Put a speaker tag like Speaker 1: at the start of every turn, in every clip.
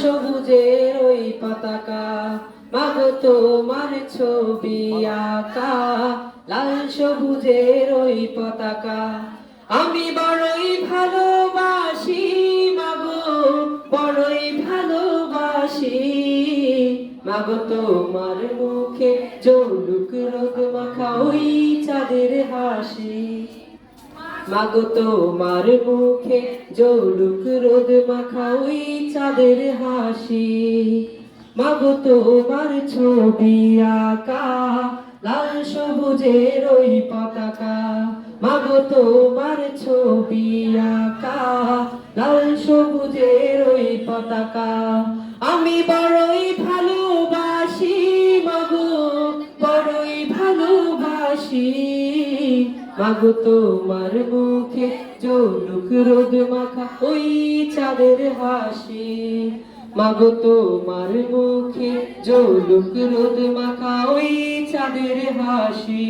Speaker 1: সবুজের ওই পতাকা মাগো তোমার ছবি আঁকা, লাল সবুজের ওই পতাকা। আমি বড়ই ভালোবাসি মাগো বড়ই ভালোবাসি। মাগো তোমার মুখে জৌলুক রোদ মাখা ওই চাঁদের হাসি। মাগো তোমার মুখে জৌলুক রোদ মাখা ওই চাঁদের হাসি। মাগো তোমার ছবি আঁকা, লাল সবুজের ওই পতাকা। মাগো তোমার ছবি আঁকা, লাল সবুজের ওই পতাকা। আমি বড়ই ভালোবাসি, মাগো, বড়ই ভালোবাসি। মাগো তোমার মুখে জৌলুক রোদ মাখা ওই চাঁদের হাসি। মাগো তোমার মুখে জৌলুক রোদ মাখা ওই চাঁদের হাসি।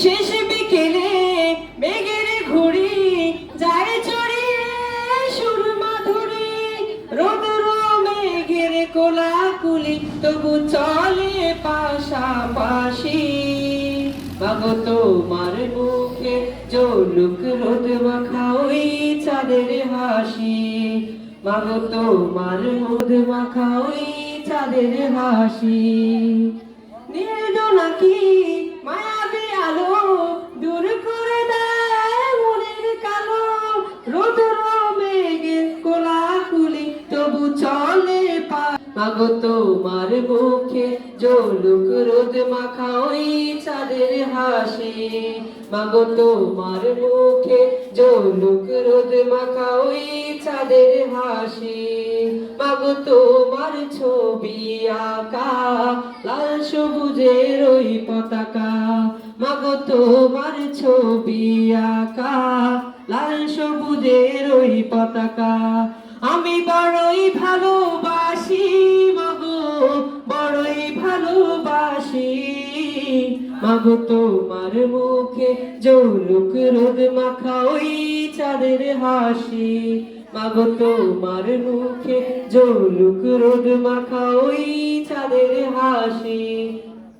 Speaker 1: শেষ বিকেলে মেঘের ঘুড়ি যায় চড়িয়ে সুর মাধুরী রোদর মেঘের কোলাকুলি তবু চলে পাশাপাশি। মাগো তোমার মুখে জৌলুক রোদ মাখা ওই চাঁদের হাসি। মাগো তোমার রোদ মাখা ওই চাঁদের হাসি। নির্দোনাকি মায়াবী আলো দূর করে দেয় মনের কালো রোদর মেঘের কোলাকুলি, তবু চলে পা মাগো তোমার মুখে জৌলুক রোদ মাখা ওই চাঁদের হাসি মাগো তোমার মুখে জৌলুক রোদ মাখা ওই চাঁদের হাসি। মাগো তোমার ছবি আঁকা, লাল সবুজের ওই পতাকা। মাগো তোমার ছবি আঁকা, লাল সবুজের ওই পতাকা। আমি বড়ই ভালোবাসি মাগো তোমার মুখে জৌলুক রোদ মাখা ওই চাঁদের হাসি। মাগো তোমার মুখে জৌলুক রোদ মাখা ওই চাঁদের হাসি।